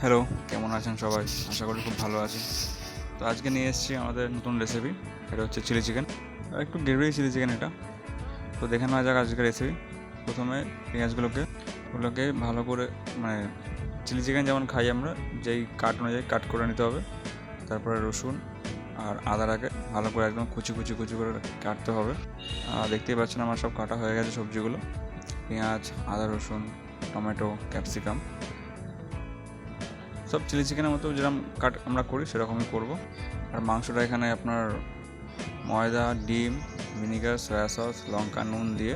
Hello, কেমন আছেন সবাই? আশা করি খুব ভালো আছেন। তো আজকে নিয়ে এসেছি আমাদের নতুন রেসিপি এটা হচ্ছে চিলি চিকেন একটু গ্রেভি চিলি চিকেন এটা। তো দেখে নেওয়া যাক আজকের রেসিপি প্রথমে পেঁয়াজগুলোকে, ওগুলোকে ভালো করে মানে চিলি চিকেন যেমন খাই আমরা, যেই কাট অনুযায়ী কাট করে নিতে হবে। তারপরে রসুন আর আদাটাকে ভালো করে একদম কুচি কুচি কুচি করে কাটতে হবে। আর দেখতেই পাচ্ছেন আমার সব কাটা হয়ে গেছে সবজিগুলো। পেঁয়াজ, আদা, রসুন, টমেটো ক্যাপসিকাম সব চিলি চিকেনের মতো যেরকম কাট আমরা করি, সেরকমই করব। আর মাংসটা এখানে আপনার ময়দা, ডিম, ভিনিগার, সয়া সস, লঙ্কা, নুন দিয়ে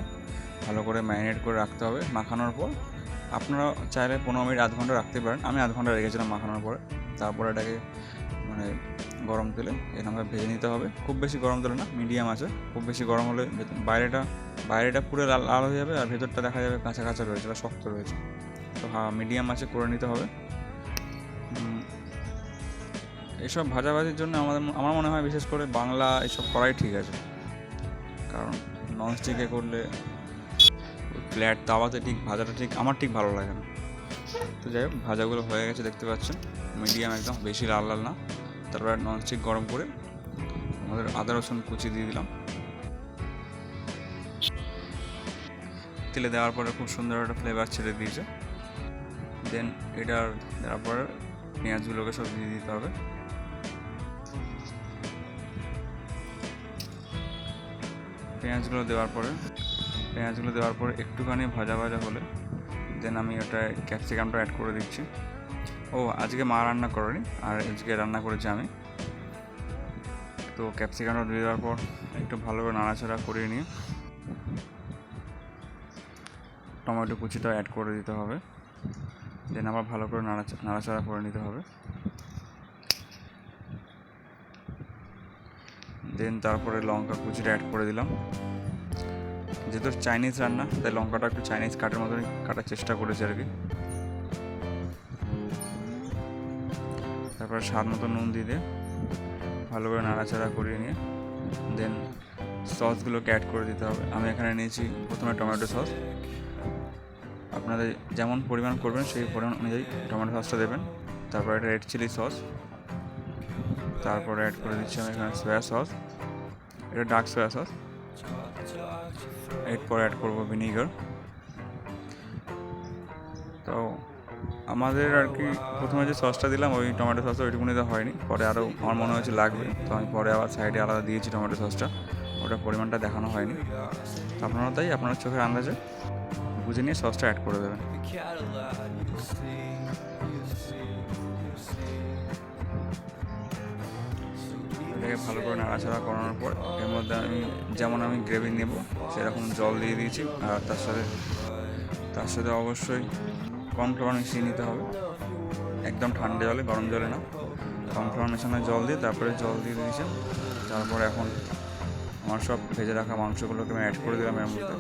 ভালো করে ম্যারিনেট করে রাখতে হবে মাখানোর পর। আপনারা চাইলে পনেরো মিনিট, আধ ঘণ্টা রাখতে পারেন। আমি আধ ঘণ্টা রেখেছিলাম মাখানোর পরে। তারপর এটাকে মানে গরম তেলে এরকমভাবে ভেজে নিতে হবে। খুব বেশি গরম তেলে না, মিডিয়াম আছে। খুব বেশি গরম হলে বাইরেটা বাইরেটা পুরো লাল লাল হয়ে যাবে আর ভেতরটা দেখা যাবে কাঁচা কাঁচা রয়েছে বা শক্ত রয়েছে। তো মিডিয়াম আছে করে নিতে হবে। এইসব ভাজাভাজির জন্য আমাদের আমার মনে হয় বিশেষ করে বাংলা এইসব করাই ঠিক আছে। কারণ ননস্টিকে করলে ফ্ল্যাট তাওয়াতে ঠিক, ভাজাটা ঠিক, আমার ঠিক ভালো লাগে না। তো যাই হোক, ভাজাগুলো হয়ে গেছে, দেখতে পাচ্ছেন। মিডিয়াম একদম, বেশি লাল লাল না। তারপরে ননস্টিক গরম করে আমাদের আদা, রসুন কুচি দিয়ে দিলাম। তেলে দেওয়ার পরে খুব সুন্দর একটা ফ্লেভার ছেড়ে দিয়েছে। দেন এটার দেওয়ার পরে পেঁয়াজগুলোকে সব দিয়ে দিতে হবে। পেঁয়াজগুলো দেওয়ার পরে, পেঁয়াজগুলো দেওয়ার পরে একটুখানি ভাজা ভাজা হলে দেন আমি ওটা ক্যাপসিকামটা অ্যাড করে দিচ্ছি। ও, আজকে মা রান্না করেনি, আর আজকে রান্না করেছি আমি। তো ক্যাপসিকামটা দিয়ে দেওয়ার পর একটু ভালো করে নাড়াচাড়া করিয়ে নিয়ে, টমেটো কুচিটা অ্যাড করে দিতে হবে। দেন আবার ভালো করে নাড়া নাড়াচাড়া করে নিতে হবে। দেন তারপরে লঙ্কা কুচিটা অ্যাড করে দিলাম। যেহেতু চাইনিজ রান্না, তাই লঙ্কাটা একটু চাইনিজ কাটার মতনই কাটার চেষ্টা করেছি আর কি। তারপরে স্বাদ মতো নুন দিয়ে ভালো করে নাড়াচাড়া করিয়ে নিয়ে দেন সসগুলোকে অ্যাড করে দিতে হবে। আমি এখানে নিয়েছি প্রথমে টমেটো সস আপনাদের যেমন পরিমাণ করবেন, সেই পরিমাণ অনুযায়ী টমেটো সসটা দেবেন। তারপরে রেড চিলি সস তারপরে অ্যাড করে দিচ্ছি আমি এখানে সয়া সস এটা ডার্ক সয়া সস এরপর অ্যাড করব ভিনিগার তো আমাদের আর কি প্রথমে যে সসটা দিলাম, ওই টমেটো সসটা ওইটুকুনিতে হয়নি। পরে আরও আমার মনে হয়েছে লাগবে। তো আমি পরে আবার সাইডে আলাদা দিয়েছি টমেটো সসটা ওটা পরিমাণটা দেখানো হয়নি। আপনারা তাই, আপনার চোখের আন্দাজে। বুঝে নিয়ে সসটা অ্যাড করে দেবেন। এটাকে ভালো করে নাড়াচাড়া করানোর পর এর মধ্যে আমি যেমন আমি গ্রেভি নেব, সেরকম জল দিয়ে দিয়েছি। আর তার সাথে তার সাথে অবশ্যই কর্নফ্লাওয়ার মিশিয়ে নিতে হবে। একদম ঠান্ডা জলে, গরম জলে না। কর্নফ্লাওয়ার মেশানো জল দিয়ে, তারপরে জল দিয়ে দিয়েছি। তারপর এখন আমার সব ভেজে রাখা মাংসগুলোকে আমি অ্যাড করে দিলাম এর মধ্যে।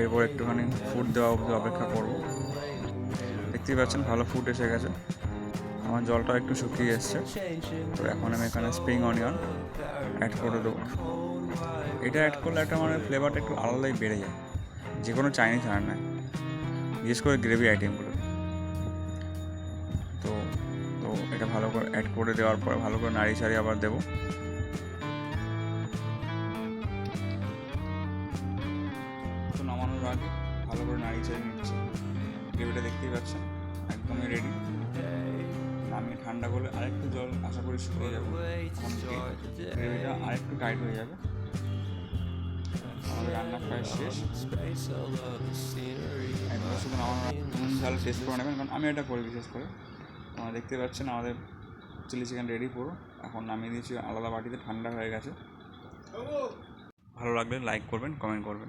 এরপর একটুখানি ফুড দেওয়া অবধি অপেক্ষা করব। দেখতেই পাচ্ছেন, ভালো ফুড এসে গেছে। আমার জলটা একটু শুকিয়ে এসছে। তো এখন আমি এখানে স্প্রিং অনিয়ন অ্যাড করে দেবো। এটা অ্যাড করলে একটা মানে ফ্লেভারটা একটু আলাদাই বেড়ে যায়। যে কোনো চাইনিজ রান্নায় বিশেষ করে গ্রেভি আইটেমগুলো তো তো এটা ভালো করে অ্যাড করে দেওয়ার পরে ভালো করে নাড়ি ছাড়ি আবার দেবো। নামানোর আগে ভালো করে নাড়ি ছাড়ি নিচ্ছি। গ্রেভিটা দেখতেই পাচ্ছেন? একদমই রেডি নামিয়ে ঠান্ডা করলে আরেকটু জল আশা করি শুকিয়ে যাবে। গ্রেভিটা আরেকটু টাইট হয়ে যাবে। আমাদের রান্না প্রায় শেষ। একবার শুধু নামানোর আগে নুন ঝাল টেস্ট করে নেবেন কারণ আমি এটা করি বিশেষ করে। আপনারা দেখতে পাচ্ছেন আমাদের চিলি চিকেন রেডি পুরো। এখন নামিয়ে দিয়েছি আলাদা বাটিতে ঠান্ডা হয়ে গেছে। ভালো লাগলে লাইক করবেন কমেন্ট করবেন।